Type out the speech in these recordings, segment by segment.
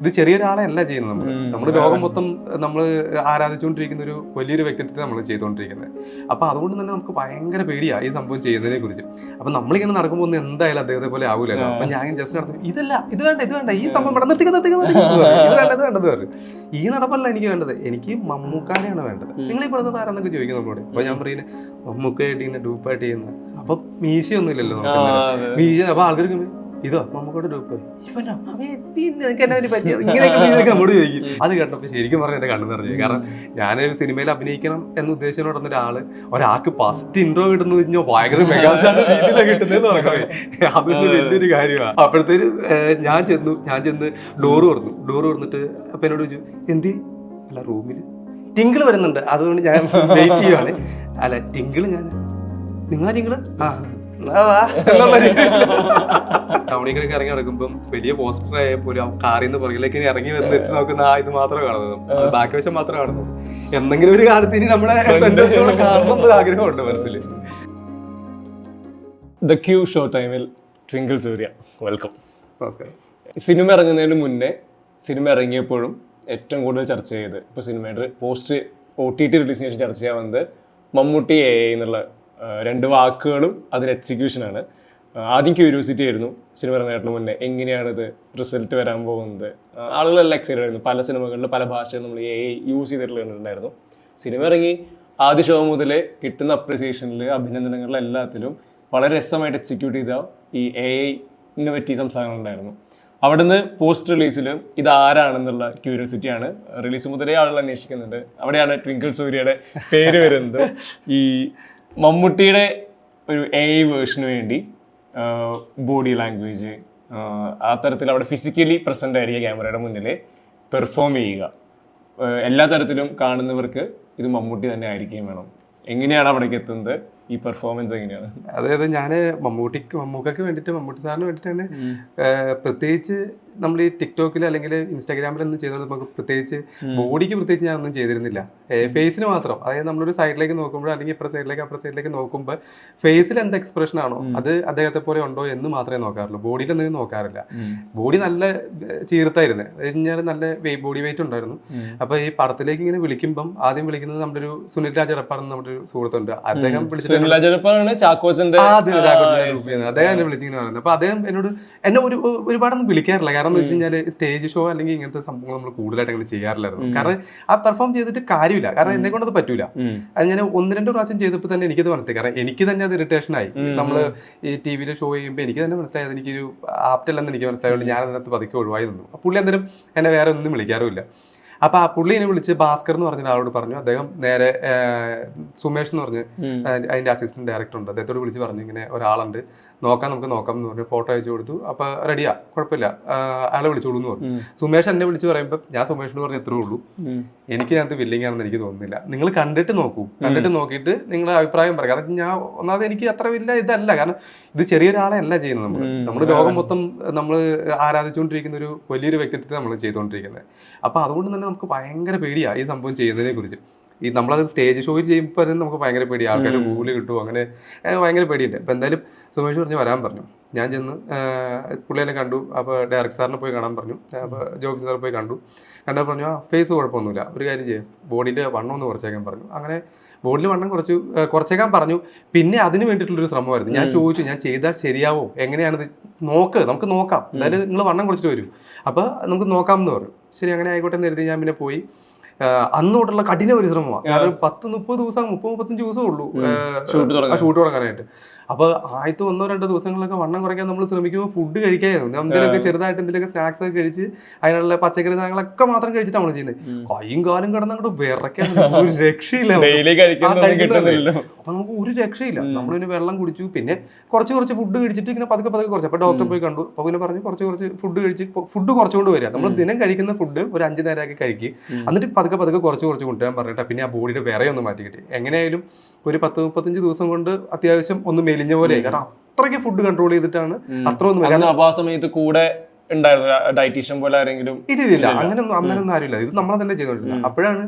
ഇത് ചെറിയൊരാളെയല്ല ചെയ്യുന്നത് നമ്മൾ. നമ്മൾ ലോകം മൊത്തം നമ്മൾ ആരാധിച്ചുകൊണ്ടിരിക്കുന്ന ഒരു വലിയൊരു വ്യക്തിത്വത്തെ നമ്മൾ ചെയ്തുകൊണ്ടിരിക്കുന്നത് അപ്പൊ അതുകൊണ്ട് തന്നെ നമുക്ക് ഭയങ്കര പേടിയാണ് ഈ സംഭവം ചെയ്യുന്നതിനെ കുറിച്ച് അപ്പൊ നമ്മളിങ്ങനെ നടക്കുമ്പോൾ ഒന്നും എന്തായാലും അദ്ദേഹത്തെ പോലെ ആവൂലല്ലോ. അപ്പൊ ഞാൻ ജസ്റ്റ് നടത്തും ഇതല്ല ഇത് വേണ്ട ഇത് വേണ്ട ഈ സംഭവം വേണ്ട നിർത്തിക്ക നിർത്തിക്ക നിർത്തിക്ക എന്ന് പറയും. ഇത് വേണ്ട ഇത് വേണ്ടത് പറയും. ഈ നടപ്പല്ല എനിക്ക് വേണ്ടത്. എനിക്ക് മമ്മൂക്കാനെയാണ് വേണ്ടത്. നിങ്ങൾ ഈ പറഞ്ഞത് ആരാന്നൊക്കെ ചോദിക്കും നമ്മളോട്. അപ്പൊ ഞാൻ പറയുന്നത് മമ്മൂക്കായിട്ട് ഇങ്ങനെ ഡൂപ്പായിട്ട് ചെയ്യുന്നത് അപ്പൊ മീശയൊന്നും ഇല്ലല്ലോ നമുക്ക് അന്നേരം. മീശ അപ്പൊ ആൾക്കാർക്ക് ഇതോ? ഇവനോ? മീശയൊക്കെ നമ്മോട് ചോദിക്കും. അത് കേട്ടപ്പോൾ ശരിക്കും പറഞ്ഞു എന്റെ കണ്ണു നിറഞ്ഞു. കാരണം ഞാനൊരു സിനിമയിൽ അഭിനയിക്കണം എന്ന് നടന്ന ഒരാൾ ഒരാൾക്ക് ഫസ്റ്റ് ഇൻട്രോ കിട്ടുന്നത് കഴിഞ്ഞാൽ ഭയങ്കര മെഗാസാണ് രീതിയിലാണ് കിട്ടുന്നതെന്ന് അതൊന്നും അതൊരു വലിയൊരു കാര്യമാണ് അപ്പോഴത്തേന് ഏഹ്, ഞാൻ ചെന്നു. ഞാൻ ചെന്ന് ഡോറ് തുറന്നു. ഡോറ് തുറന്നിട്ട് അപ്പൊ എന്നോട് ചോദിച്ചു എന്തി? അല്ല റൂമിൽ ടിങ്കിൾ വരുന്നുണ്ട്. അതുകൊണ്ട് ഞാൻ വെയിറ്റ് ചെയ്യുവാണ്. അല്ല ടിങ്കിൾ ഞാൻ. നിങ്ങളാ ടിങ്കിൾ? ആ. ആ, ടൗണിലേക്ക് ഇറങ്ങി നടക്കുമ്പോൾ വലിയ പോസ്റ്റർ ആയ പോലും കാറിൽ നിന്ന് പുറകിലേക്ക് ഇനി ഇറങ്ങി വന്ന് എത്തി നോക്കുന്ന ആ ഇത് മാത്രമേ കാണുന്നത് ബാക്കി വശം മാത്രമേ കാണുന്നത് എന്തെങ്കിലും ഒരു കാലത്ത് ഇനി നമ്മുടെ ഫ്രണ്ട് വശം കാണണം എന്നൊരു ആഗ്രഹമുണ്ട് മനസ്സിൽ. ദ ക്യൂ ഷോ ടൈമിൽ ട്വിങ്കിൾ സൂര്യ വെൽക്കം സിനിമ ഇറങ്ങുന്നതിന് മുന്നേ സിനിമ ഇറങ്ങിയപ്പോഴും ഏറ്റവും കൂടുതൽ ചർച്ച ചെയ്ത് ഇപ്പോൾ സിനിമയുടെ പോസ്റ്റ് ഒ ടി ടി റിലീസിന് ശേഷം ചർച്ച ചെയ്യാൻ വന്നത് മമ്മൂട്ടി എ എന്നുള്ള ആ, രണ്ട് വാക്കുകളും അതിന് എക്സിക്യൂഷനാണ് ആദ്യം ക്യൂരിയോസിറ്റി ആയിരുന്നു. സിനിമ ഇറങ്ങുന്നതിന് മുന്നേ എങ്ങനെയാണിത് റിസൾട്ട് വരാൻ പോകുന്നത്? ആളുകളെല്ലാം എക്സൈറ്റഡ് ആയിരുന്നു. പല സിനിമകളിൽ പല ഭാഷയിൽ നമ്മൾ എ യൂസ് ചെയ്തിട്ടുള്ള കണ്ടിട്ടുണ്ടായിരുന്നു സിനിമ ഇറങ്ങി ആദ്യ ഷോ മുതൽ കിട്ടുന്ന അപ്രിസിയേഷനിൽ അഭിനന്ദനങ്ങളിൽ എല്ലാത്തിലും വളരെ രസമായിട്ട് എക്സിക്യൂട്ട് ചെയ്ത ഈ എ ഐ പറ്റി സംസാരങ്ങളുണ്ടായിരുന്നു അവിടുന്ന് പോസ്റ്റ് റിലീസിലും ഇത് ആരാണെന്നുള്ള ക്യൂരിയോസിറ്റിയാണ് റിലീസ് മുതലേ ആളുകൾ അന്വേഷിക്കുന്നുണ്ട്. അവിടെയാണ് ട്വിങ്കിൾ സൂര്യയുടെ പേര് വരുന്നത്. ഈ മമ്മൂട്ടിയുടെ ഒരു എ ഐ വേർഷന് വേണ്ടി ബോഡി ലാംഗ്വേജ് ആ തരത്തിൽ അവിടെ ഫിസിക്കലി പ്രസന്റ് ആയിരിക്കുക ക്യാമറയുടെ മുന്നിൽ പെർഫോം ചെയ്യുക. എല്ലാ തരത്തിലും കാണുന്നവർക്ക് ഇത് മമ്മൂട്ടി തന്നെ ആയിരിക്കുകയും വേണം. എങ്ങനെയാണ് അവിടേക്ക് എത്തുന്നത്? ഈ പെർഫോമൻസ് എങ്ങനെയാണ്? അതായത് ഞാൻ മമ്മൂട്ടിക്ക് മമ്മൂക്കയ്ക്ക് വേണ്ടിയിട്ട് മമ്മൂട്ടി സാറിന് വേണ്ടിയിട്ടാണ് തന്നെ പ്രത്യേകിച്ച് നമ്മൾ ഈ ടിക്ടോക്കിൽ അല്ലെങ്കിൽ ഇൻസ്റ്റാഗ്രാമിൽ ഒന്നും ചെയ്തത് നമുക്ക് പ്രത്യേകിച്ച് ബോഡിക്ക് പ്രത്യേകിച്ച് ഞാൻ ഒന്നും ചെയ്തിരുന്നില്ല ഫേസിന് മാത്രം. അതായത് നമ്മളൊരു സൈഡിലേക്ക് നോക്കുമ്പോൾ അല്ലെങ്കിൽ ഇപ്പുറ സൈഡിലേക്ക് അപ്പുറ സൈഡിലേക്ക് നോക്കുമ്പോൾ ഫേസിൽ എന്ത് എക്സ്പ്രഷൻ ആണോ അത് അദ്ദേഹത്തെ പോലെ ഉണ്ടോ എന്ന് മാത്രമേ നോക്കാറുള്ളൂ. ബോഡിയിൽ എന്തെങ്കിലും നോക്കാറില്ല. ബോഡി നല്ല ചീർത്തായിരുന്നു. കഴിഞ്ഞാൽ നല്ല ബോഡി വെയിറ്റ് ഉണ്ടായിരുന്നു. അപ്പൊ ഈ പടത്തിലേക്ക് ഇങ്ങനെ വിളിക്കുമ്പം ആദ്യം വിളിക്കുന്നത് നമ്മുടെ ഒരു സുനിൽ രാജ് എടപ്പാർ എന്ന് നമ്മുടെ ഒരു സുഹൃത്തുണ്ട് അദ്ദേഹം. അദ്ദേഹം എന്നെ വിളിച്ചിങ്ങനെ പറയുന്നത് അപ്പൊ അദ്ദേഹം എന്നോട് എന്നെ ഒരു ഒരുപാടൊന്നും വിളിക്കാറില്ല. കാരണം എന്ന് വെച്ച് കഴിഞ്ഞാൽ സ്റ്റേജ് ഷോ അല്ലെങ്കിൽ ഇങ്ങനത്തെ സംഭവങ്ങൾ നമ്മൾ കൂടുതലായിട്ട് അങ്ങനെ ചെയ്യാറില്ലായിരുന്നു. കാരണം ആ പെർഫോം ചെയ്തിട്ട് കാര്യമില്ല. കാരണം എന്നെ കൊണ്ടത് പറ്റൂല. അത് ഞാൻ ഒന്ന് രണ്ട് പ്രാവശ്യം ചെയ്തപ്പോൾ തന്നെ എനിക്കത് മനസ്സിലായി. കാരണം എനിക്ക് തന്നെ അത് ഇറിറ്റേഷൻ ആയി. നമ്മൾ ഈ ടി വിയിൽ ഷോ ചെയ്യുമ്പോൾ എനിക്ക് തന്നെ മനസ്സിലായത് എനിക്കൊരു ആപ്റ്റല്ലെന്ന് എനിക്ക് മനസ്സിലായതുകൊണ്ട് ഞാൻ അതിനകത്ത് പതുക്കെ ഒഴിവായി നിന്നു. പുള്ളി അന്നേരം എന്നെ വേറെ ഒന്നും വിളിക്കാറുമില്ല അപ്പൊ ആ പുള്ളി എന്നെ വിളിച്ച് ഭാസ്കർ എന്ന് പറഞ്ഞ ആളോട് പറഞ്ഞു. അദ്ദേഹം നേരെ സുമേഷ് എന്ന് പറഞ്ഞ് അതിന്റെ അസിസ്റ്റന്റ് ഡയറക്ടർ ഉണ്ട്. അദ്ദേഹത്തോട് വിളിച്ച് പറഞ്ഞു ഇങ്ങനെ ഒരാളുണ്ട്. നോക്കാം നമുക്ക് നോക്കാം എന്ന് പറഞ്ഞു ഫോട്ടോ അയച്ചു കൊടുത്തു. അപ്പൊ റെഡിയാ കുഴപ്പമില്ല. ആളെ വിളിച്ചോളൂ എന്ന് പറഞ്ഞു. സുമേഷ് എന്നെ വിളിച്ച് പറയുമ്പോൾ ഞാൻ സുമേഷിന് പറഞ്ഞു എത്രേ ഉള്ളൂ. എനിക്ക് അതിനകത്ത് ബില്ലിംഗ് ആണെന്ന് എനിക്ക് തോന്നുന്നില്ല. നിങ്ങൾ കണ്ടിട്ട് നോക്കൂ. കണ്ടിട്ട് നോക്കിയിട്ട് നിങ്ങളുടെ അഭിപ്രായം പറയാം. കാരണം ഞാൻ ഒന്നാമത് എനിക്ക് അത്ര വലിയ ഇതല്ല. കാരണം ഇത് ചെറിയൊരാളെയല്ല ചെയ്യുന്നത് നമ്മൾ നമ്മൾ ലോകം മൊത്തം നമ്മൾ ആരാധിച്ചുകൊണ്ടിരിക്കുന്ന ഒരു വലിയൊരു വ്യക്തിത്വത്തെ നമ്മൾ ചെയ്തുകൊണ്ടിരിക്കുന്നത്. അപ്പൊ അതുകൊണ്ട് തന്നെ നമുക്ക് ഭയങ്കര പേടിയാണ് ഈ സംഭവം ചെയ്യുന്നതിനെ കുറിച്ച് ഈ നമ്മളത് സ്റ്റേജ് ഷോയിൽ ചെയ്യുമ്പോൾ അത് നമുക്ക് ഭയങ്കര പേടി. ആൾക്കാർ ഗൂഗിൾ കിട്ടുമോ അങ്ങനെ ഭയങ്കര പേടിയുണ്ട്. അപ്പോൾ എന്തായാലും സുമേഷ് പറഞ്ഞ് വരാൻ പറഞ്ഞു. ഞാൻ ചെന്ന് പുള്ളിയെ പുള്ളി എന്നെ കണ്ടു. അപ്പോൾ ഡയറക്ടർ സാറിനെ പോയി കാണാൻ പറഞ്ഞു. അപ്പോൾ ജോബി സാർ പോയി കണ്ടു. കണ്ടാൽ പറഞ്ഞു ആ ഫേസ് കുഴപ്പമൊന്നുമില്ല. ഒരു കാര്യം ചെയ്യാം. ബോഡിന്റെ വണ്ണം ഒന്ന് കുറച്ചേക്കാൻ പറഞ്ഞു. അങ്ങനെ ബോഡിൽ വണ്ണം കുറച്ച് കുറച്ചേക്കാൻ പറഞ്ഞു. പിന്നെ അതിന് വേണ്ടിയിട്ടുള്ളൊരു ശ്രമമായിരുന്നു. ഞാൻ ചോദിച്ചു ഞാൻ ചെയ്താൽ ശരിയാവോ? എങ്ങനെയാണിത്? നോക്ക് നമുക്ക് നോക്കാം. എന്തായാലും നിങ്ങൾ വണ്ണം കുറച്ചിട്ട് വരും. അപ്പോൾ നമുക്ക് നോക്കാം എന്ന് പറഞ്ഞു. ശരി അങ്ങനെ ആയിക്കോട്ടെ എന്ന് കരുതി ഞാൻ പിന്നെ പോയി. അന്ന് തൊട്ടുള്ള കഠിന പരിശ്രമമാണ്. കാരണം പത്ത് മുപ്പത് ദിവസം മുപ്പത് മുപ്പത്തഞ്ച് ദിവസമേ ഉള്ളൂ. ഷൂട്ട് തുടങ്ങാനായിട്ട്. അപ്പൊ ആദ്യത്തെ ഒന്നോ രണ്ടോ ദിവസങ്ങളിലൊക്കെ വണ്ണം കുറയ്ക്കാൻ നമ്മൾ ശ്രമിക്കുമ്പോൾ ഫുഡ് കഴിക്കായിരുന്നു. എന്തെങ്കിലുമൊക്കെ ചെറുതായിട്ട് എന്തെങ്കിലുമൊക്കെ സ്നാക്സ് ഒക്കെ കഴിച്ച് അതിനുള്ള പച്ചക്കറി സാധനങ്ങളൊക്കെ മാത്രം കഴിച്ചിട്ട് നമ്മൾ ചെയ്യുന്നത് കൈയും കാലും കിടന്ന് അങ്ങോട്ട് വിറക്കാൻ ഒരു രക്ഷയില്ല അപ്പൊ നമുക്ക് ഒരു രക്ഷയില്ല. നമ്മൾ പിന്നെ വെള്ളം കുടിച്ചു. പിന്നെ കുറച്ച് കുറച്ച് ഫുഡ് കഴിച്ചിട്ട് ഇങ്ങനെ പതുക്കെ പതുക്കെ കുറച്ച്. അപ്പൊ ഡോക്ടർ പോയി കണ്ടു. അപ്പൊ പിന്നെ പറഞ്ഞു കുറച്ച് കുറച്ച് ഫുഡ് കഴിച്ച് ഫുഡ് കുറച്ചുകൊണ്ട് വരിക. നമ്മൾ ദിനം കഴിക്കുന്ന ഫുഡ് ഒരു അഞ്ച് നേരമൊക്കെ കഴിക്കുക എന്നിട്ട് പതുക്കെ പതുക്കെ കുറച്ച് കുറച്ച് കൊണ്ടുവരാൻ പറഞ്ഞിട്ട്. പിന്നെ ആ ബോഡിയുടെ വേറെ ഒന്ന് മാറ്റി കിട്ടി എങ്ങനെയായാലും ഒരു പത്ത് മുപ്പത്തഞ്ച് ദിവസം കൊണ്ട് അത്യാവശ്യം ഒന്ന് മെലിഞ്ഞ പോലെ കാരണം അത്രയ്ക്ക് ഫുഡ് കൺട്രോൾ ചെയ്തിട്ടാണ് അത്ര ഒന്നും അപ്പൊ ആ സമയത്ത് കൂടെ ഉണ്ടായിരുന്നു ഡയറ്റീഷ്യൻ പോലെ ആരെങ്കിലും ഇല്ല ഇല്ല അങ്ങനെ ഒന്നും അങ്ങനെയൊന്നും ആരുമില്ല ഇത് നമ്മളെ തന്നെ ചെയ്തോണ്ടിരുന്നത്. അപ്പോഴാണ്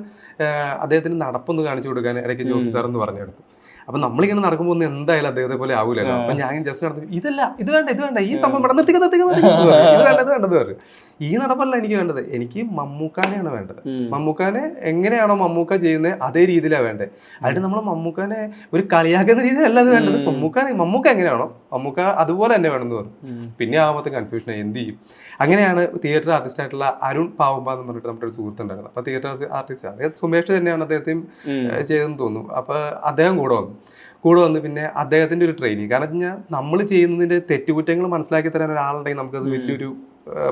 അദ്ദേഹത്തിന് നടപ്പൊന്ന് കാണിച്ചു കൊടുക്കാൻ ഇടയ്ക്ക് ജോബി സാർ എന്ന് പറഞ്ഞെടുത്തു അപ്പൊ നമ്മളിങ്ങനെ നടക്കുമ്പോൾ ഒന്നും എന്തായാലും അദ്ദേഹത്തെ പോലെ ആവൂലല്ലോ. അപ്പൊ ഞാൻ ജസ്റ്റ് നടന്നു ഇതല്ല ഇത് വേണ്ട ഇത് വേണ്ട. ഈ സംഭവം പറയും. ഇത് വേണ്ട ഇത് വേണ്ടത് പറയും ഈ നടപ്പല്ല എനിക്ക് വേണ്ടത്. എനിക്ക് മമ്മൂക്കാനെയാണ് വേണ്ടത്. മമ്മൂക്കാനെ എങ്ങനെയാണോ മമ്മൂക്ക ചെയ്യുന്നത് അതേ രീതിയിലാണ് വേണ്ടത് അതിന് നമ്മൾ മമ്മൂക്കാനെ ഒരു കളിയാക്കുന്ന രീതിയിലല്ല അത് വേണ്ടത്. മമ്മൂക്കാനെ മമ്മൂക്ക എങ്ങനെയാണോ മമ്മൂക്ക അതുപോലെ തന്നെ വേണമെന്ന് പറഞ്ഞു. പിന്നെ ആകുമ്പോൾ കൺഫ്യൂഷൻ എന്ത് ചെയ്യും? അങ്ങനെയാണ് തിയേറ്റർ ആർട്ടിസ്റ്റ് ആയിട്ടുള്ള അരുൺ പാവുമ്പ എന്ന് പറഞ്ഞിട്ട് നമ്മുടെ ഒരു സുഹൃത്തുണ്ടായിരുന്നു അപ്പൊ തിയേറ്റർ ആർട്ടിസ്റ്റ് അദ്ദേഹം സുമേഷ് തന്നെയാണ് അദ്ദേഹത്തെയും ചെയ്തെന്ന് ചെയ്തതെന്ന് തോന്നുന്നു. അപ്പൊ അദ്ദേഹം കൂടെ വന്നു. കൂടെ വന്ന് പിന്നെ അദ്ദേഹത്തിന്റെ ഒരു ട്രെയിനിങ് കാരണം വെച്ച് കഴിഞ്ഞാൽ നമ്മൾ ചെയ്യുന്നതിന്റെ തെറ്റുകുറ്റങ്ങൾ മനസ്സിലാക്കി തരാൻ ഒരാളുണ്ടെങ്കിൽ നമുക്കത് വലിയൊരു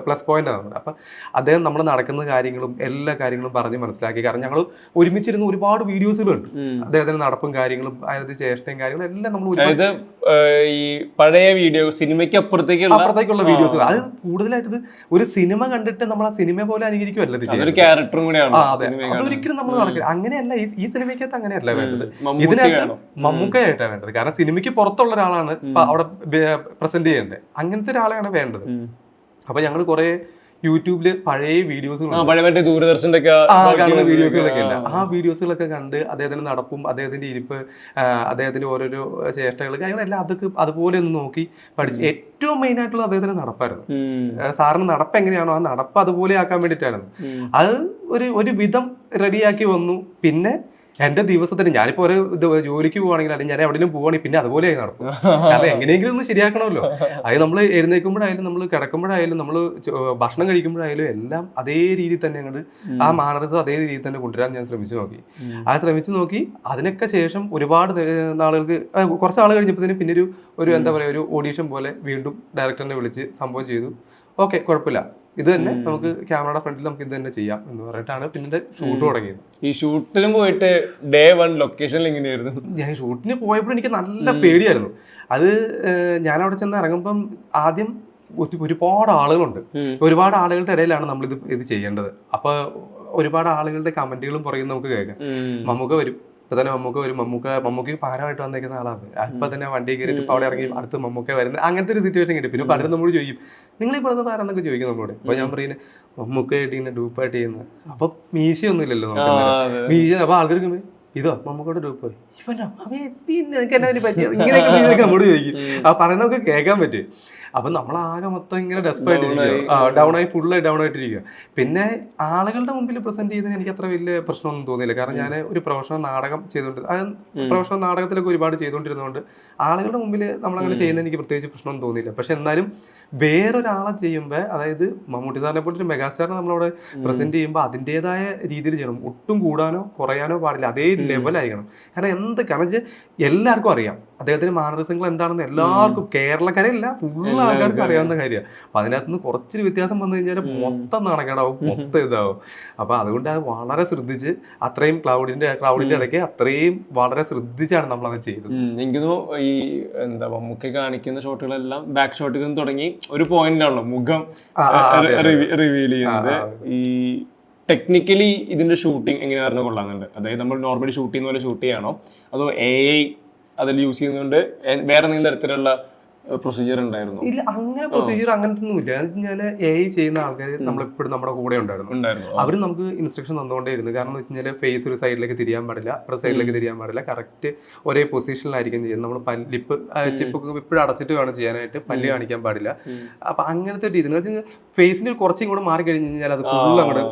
പ്ലസ് പോയിന്റ് ആണ്. അപ്പം അദ്ദേഹം നമ്മൾ നടക്കുന്ന കാര്യങ്ങളും എല്ലാ കാര്യങ്ങളും പറഞ്ഞ് മനസ്സിലാക്കി. കാരണം ഞങ്ങൾ ഒരുമിച്ചിരുന്ന് ഒരുപാട് വീഡിയോസുകൾ ഉണ്ട് അദ്ദേഹത്തിന്റെ നടപ്പും കാര്യങ്ങളും അതിനകത്ത് ചേഷ്ടയും കാര്യങ്ങളും എല്ലാം നമ്മൾ അതായത് ഈ പഴയ വീഡിയോ സിനിമയ്ക്ക് അപ്പുറത്തേക്കുള്ള അപ്പുറത്തേക്കുള്ള വീഡിയോസുകൾ അത് കൂടുതലായിട്ട് ഇത് ഒരു സിനിമ കണ്ടിട്ട് നമ്മൾ ആ സിനിമ പോലെ അനുകരിക്കുമല്ല ഇത് ക്യാരക്ടറും കൂടെയാണ്. അതൊരിക്കലും നമ്മൾ നടക്കില്ല. അങ്ങനെയല്ല ഈ സിനിമയ്ക്കകത്ത് അങ്ങനെയല്ല വേണ്ടത്. ഇതിനകത്ത് മമ്മൂക്കയായിട്ടാണ് വേണ്ടത്. കാരണം സിനിമയ്ക്ക് പുറത്തുള്ള ഒരാളാണ് അവിടെ പ്രസന്റ് ചെയ്യേണ്ടത്. അങ്ങനത്തെ ഒരാളെയാണ് വേണ്ടത്. അപ്പൊ ഞങ്ങൾ കുറെ യൂട്യൂബിൽ പഴയ വീഡിയോസ് ദൂരദർശനൊക്കെ ദൂരദർശന്റെ ആ വീഡിയോസുകളൊക്കെ ഉണ്ട്. ആ വീഡിയോസുകളൊക്കെ കണ്ട് അദ്ദേഹത്തിന്റെ നടപ്പും അദ്ദേഹത്തിന്റെ ഇരിപ്പ് അദ്ദേഹത്തിന്റെ ഓരോരോ ചേഷ്ടകൾ കാര്യങ്ങളെല്ലാം അതൊക്കെ അതുപോലെ ഒന്ന് നോക്കി പഠിച്ചു ഏറ്റവും മെയിൻ ആയിട്ടുള്ള അദ്ദേഹത്തിന്റെ നടപ്പായിരുന്നു. സാറിന് നടപ്പ് എങ്ങനെയാണോ ആ നടപ്പ് അതുപോലെ ആക്കാൻ വേണ്ടിയിട്ടായിരുന്നു. അത് ഒരു ഒരു വിധം റെഡിയാക്കി വന്നു. പിന്നെ എന്റെ ദിവസത്തിന് ഞാനിപ്പോ ഒരു ജോലിക്ക് പോവാണെങ്കിൽ അല്ലെങ്കിൽ ഞാൻ എവിടെയും പോവാണെങ്കിൽ പിന്നെ അതുപോലെ നടക്കും. കാരണം എങ്ങനെയെങ്കിലും ഒന്ന് ശരിയാക്കണമല്ലോ. അത് നമ്മൾ എഴുന്നേൽക്കുമ്പോഴായാലും നമ്മൾ കിടക്കുമ്പോഴായാലും നമ്മൾ ഭക്ഷണം കഴിക്കുമ്പോഴായാലും എല്ലാം അതേ രീതിയിൽ തന്നെ അങ്ങോട്ട് ആ മാനറിസം അതേ രീതിയിൽ തന്നെ കൊണ്ടുവരാൻ ഞാൻ ശ്രമിച്ചു നോക്കി. ആ ശ്രമിച്ചു നോക്കി. അതിനൊക്കെ ശേഷം ഒരുപാട് നാളുകൾക്ക് കുറച്ച് നാൾ കഴിഞ്ഞപ്പോൾ പിന്നെ ഒരു ഒരു എന്താ പറയുക ഒരു ഓഡീഷൻ പോലെ വീണ്ടും ഡയറക്ടറിനെ വിളിച്ച് സംഭവം ചെയ്തു. ഓക്കെ കുഴപ്പമില്ല. ഇത് തന്നെ നമുക്ക് ക്യാമറയുടെ ഫ്രണ്ടിൽ നമുക്ക് ഇത് തന്നെ ചെയ്യാം എന്ന് പറഞ്ഞിട്ടാണ് പിന്നെ ഷൂട്ട് തുടങ്ങിയത്. ഈ ഷൂട്ടിലും പോയിട്ട് ഡേ വൺ ലൊക്കേഷനിൽ എങ്ങനെയായിരുന്നു? ഞാൻ ഷൂട്ടിന് പോയപ്പോൾ എനിക്ക് നല്ല പേടിയായിരുന്നു. അത് ഞാൻ അവിടെ ചെന്ന് ഇറങ്ങുമ്പം ആദ്യം ഒരുപാട് ആളുകളുണ്ട്. ഒരുപാട് ആളുകളുടെ ഇടയിലാണ് നമ്മൾ ഇത് ഇത് ചെയ്യേണ്ടത്. അപ്പൊ ഒരുപാട് ആളുകളുടെ കമന്റുകളും പുറകെ നമുക്ക് കേൾക്കാം. നമുക്ക് വരും. ഇപ്പൊ തന്നെ മമ്മൂക്ക ഒരു മമ്മൂക്ക മമ്മൂക്ക പാരമായിട്ട് വന്നേക്കുന്ന ആളാണ്. അപ്പൊ തന്നെ വണ്ടി കയറിയിട്ട് ഇപ്പൊ അവിടെ ഇറങ്ങി അടുത്ത് മമ്മൂക്ക വരുന്നത് അങ്ങനത്തെ ഒരു സിറ്റുവേഷൻ കിട്ടും പിന്നെ പലരും നമ്മൾ ചോദിക്കും നിങ്ങൾ ഈ താരം എന്നൊക്കെ ചോദിക്കും നമ്മളോട്. അപ്പൊ ഞാൻ പറയുന്നത് മമ്മൂക്കയായിട്ട് ഇങ്ങനെ ഡൂപ്പായിട്ട് ചെയ്യുന്നത് അപ്പൊ ഒന്നും ഇല്ലല്ലോ നമുക്ക് അന്നേരം. മീശ അപ്പൊ ആൾക്കാർക്ക് ഇതോ മമ്മൂക്കോട് ഡൂപ്പ് ഇവനോ പിന്നെ എന്നാ പറ്റിയത്? ഇങ്ങനെയൊക്കെ നമ്മോട് ചോദിക്കും. ആ പറയുന്നതൊക്കെ കേൾക്കാൻ പറ്റും. അപ്പൊ ആകെ മൊത്തം ഇങ്ങനെ ഡെസ്പായിട്ട് ഇരിക്കുക ഡൗൺ ആയി ഫുള്ളായി ഡൗൺ ആയിട്ടിരിക്കുക പിന്നെ ആളുകളുടെ മുമ്പിൽ പ്രസന്റ് ചെയ്തതിന് എനിക്ക് അത്ര വലിയ പ്രശ്നമൊന്നും തോന്നിയില്ല. കാരണം ഞാൻ ഒരു പ്രൊഫഷണൽ നാടകം ചെയ്തുകൊണ്ട് അത് പ്രൊഫഷണൽ നാടകത്തിലൊക്കെ ഒരുപാട് ചെയ്തുകൊണ്ടിരുന്നതുകൊണ്ട് ആളുകളുടെ മുമ്പിൽ നമ്മളങ്ങനെ ചെയ്യുന്ന എനിക്ക് പ്രത്യേകിച്ച് പ്രശ്നമൊന്നും തോന്നിയില്ല. പക്ഷെ എന്നാലും വേറൊരാളെ ചെയ്യുമ്പോൾ അതായത് മമ്മൂട്ടി സാറിനെ പോലെ ഒരു മെഗാസ്റ്റാറിനെ നമ്മളവിടെ പ്രസന്റ് ചെയ്യുമ്പോൾ അതിന്റെതായ രീതിയിൽ ചെയ്യണം. ഒട്ടും കൂടാനോ കുറയാനോ പാടില്ല. അതേ ലെവലായിരിക്കണം കാരണം എന്ത് കാരണം എല്ലാവർക്കും അറിയാം. അദ്ദേഹത്തിന് മാനറിസങ്ങൾ എന്താണെന്ന് എല്ലാവർക്കും കേരളക്കാരല്ല ഫുൾ ആൾക്കാർക്കും അറിയാവുന്ന കാര്യമാണ്. അപ്പൊ അതിനകത്ത് നിന്ന് കുറച്ചൊരു വ്യത്യാസം വന്നു കഴിഞ്ഞാൽ മൊത്തം നാണക്കേടാവും മൊത്തം ഇതാവും. അപ്പൊ അതുകൊണ്ട് അത് വളരെ ശ്രദ്ധിച്ച് അത്രയും ക്ലൗഡിന്റെ ക്ലൗഡിന്റെ ഇടയ്ക്ക് അത്രയും വളരെ ശ്രദ്ധിച്ചാണ് നമ്മൾ അത് ചെയ്തത്. ഉം, എനിക്ക് ഈ എന്താ മമ്മൂക്കി കാണിക്കുന്ന ഷോട്ടുകളെല്ലാം ബാക്ക് ഷോട്ടിൽ നിന്ന് തുടങ്ങി ഒരു പോയിന്റ് ആണല്ലോ മുഖം. റിവീൽ ചെയ്യുന്നത് ഈ ടെക്നിക്കലി ഇതിന്റെ ഷൂട്ടിംഗ് എങ്ങനെ പറഞ്ഞാൽ കൊള്ളാന്നുണ്ട് അതായത് നമ്മൾ നോർമലി ഷൂട്ട് ചെയ്യുന്ന പോലെ ഷൂട്ട് ചെയ്യണോ? അതോ എ ഐ അതിൽ യൂസ് ചെയ്യുന്നതുകൊണ്ട് വേറെ എന്തെങ്കിലും തരത്തിലുള്ള പ്രൊസീജിയർ ഉണ്ടായിരുന്നു? ഇല്ല അങ്ങനെ പ്രൊസീജിയർ അങ്ങനത്തെ ഒന്നും ഇല്ല ഞാൻ എ ഐ ചെയ്യുന്ന ആൾക്കാർ നമ്മളിപ്പോഴും നമ്മുടെ കൂടെ ഉണ്ടായിരുന്നു. അവർ നമുക്ക് ഇൻസ്ട്രക്ഷൻ തന്നുകൊണ്ടേയിരുന്നു കാരണം എന്ന് വെച്ച് കഴിഞ്ഞാൽ ഫേസ് ഒരു സൈഡിലേക്ക് തിരിയാൻ പാടില്ല അപ്പുറ സൈഡിലേക്ക് തിരിയാൻ പാടില്ല. കറക്റ്റ് ഒരേ പൊസിഷനിലായിരിക്കും ചെയ്യുന്നത്. നമ്മൾ ലിപ്പ് ടിപ്പ് ഇപ്പോഴും അടച്ചിട്ട് വേണം ചെയ്യാനായിട്ട്. പല്ല് കാണിക്കാൻ പാടില്ല. അപ്പൊ അങ്ങനത്തെ ഒരു രീതി. എന്ന് ഫേസിന് കുറച്ചും കൂടെ മാറി കഴിഞ്ഞ് കഴിഞ്ഞാൽ അത് ഫുൾ അങ്ങോട്ട്